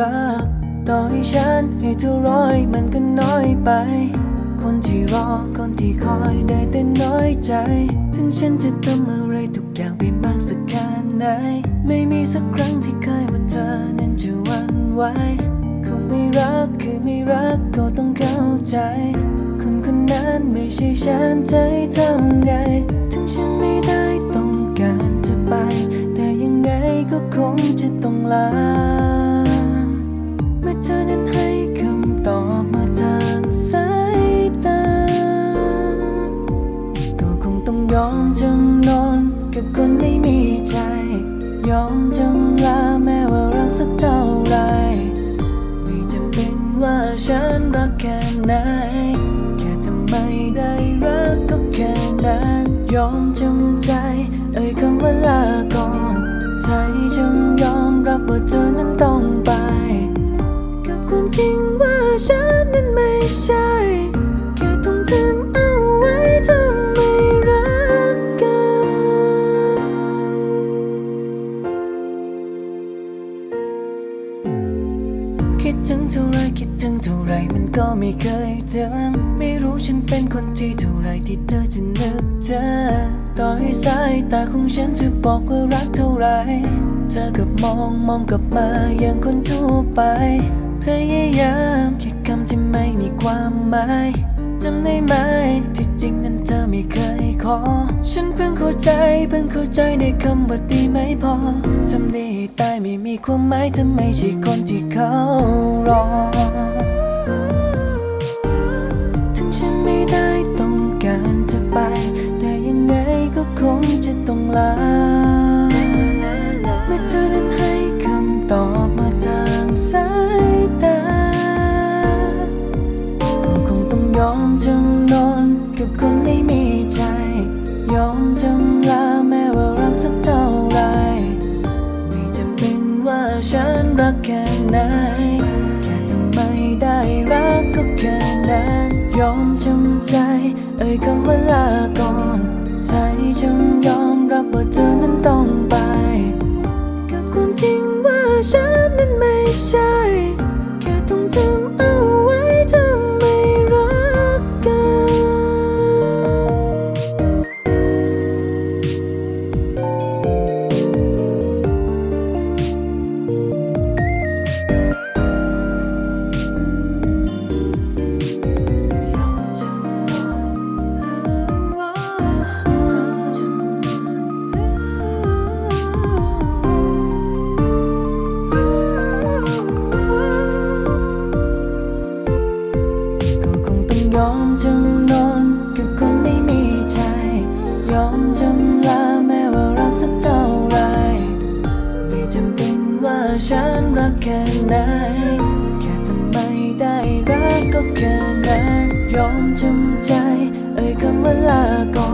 รักต่อให้ฉันให้เท่าร้อยมันก็น้อยไป คนที่รอคนที่คอยได้แต่น้อยใจ ถึงฉันจะทำอะไรทุกอย่างไปมากสักแค่ไหน ไม่มีสักครั้งที่เคยว่าเธอนั้นจะหวันไหวคงไม่รักคือไม่รักก็ต้องเข้าใจ คนคนนั้นไม่ใช่ฉันจะให้ทำไง ถึงฉันไม่ได้ต้องการจะไป แต่ยังไงก็คงจะต้องลา องยอมจำนนกับคนไม่มีใจ ยอมจำลาแม้ว่ารักสักเท่าไร ไม่จำเป็นว่าฉันรักแค่ไหน แค่ทำไมได้รักก็แค่นั้น ยอมจำใจ เอ่ยคำว่าลาก่อนใจจงยอมรับว่าเธอนั้นต้องไป กับความจริงว่าฉันนั้นไม่ใช่ ถึงเท่าไรคิดถึงเท่าไรมันก็ไม่เคยเจอไม่รู้ฉันเป็นคนที่เท่าไรที่เธอจะนึกเจอต่อให้สายตาของฉันจะบอกว่ารักเท่าไร เธอกับมองมองกลับมาอย่างคนทั่วไป พยายามแค่คำที่ไม่มีความหมายจำได้ไหม ใจเพิ่งเข้าใจในคำว่าดีไม่พอทำดีตายไม่มีความหมายทำไมใช่คนที่เขารอ จำลาแม้วรักสักเท่าไร ไม่จำเป็นว่าฉันรักแค่ไหน แค่ทำไมได้รักก็แค่นั้น ยอมจำใจ เอ่ยคำว่าลาก่อน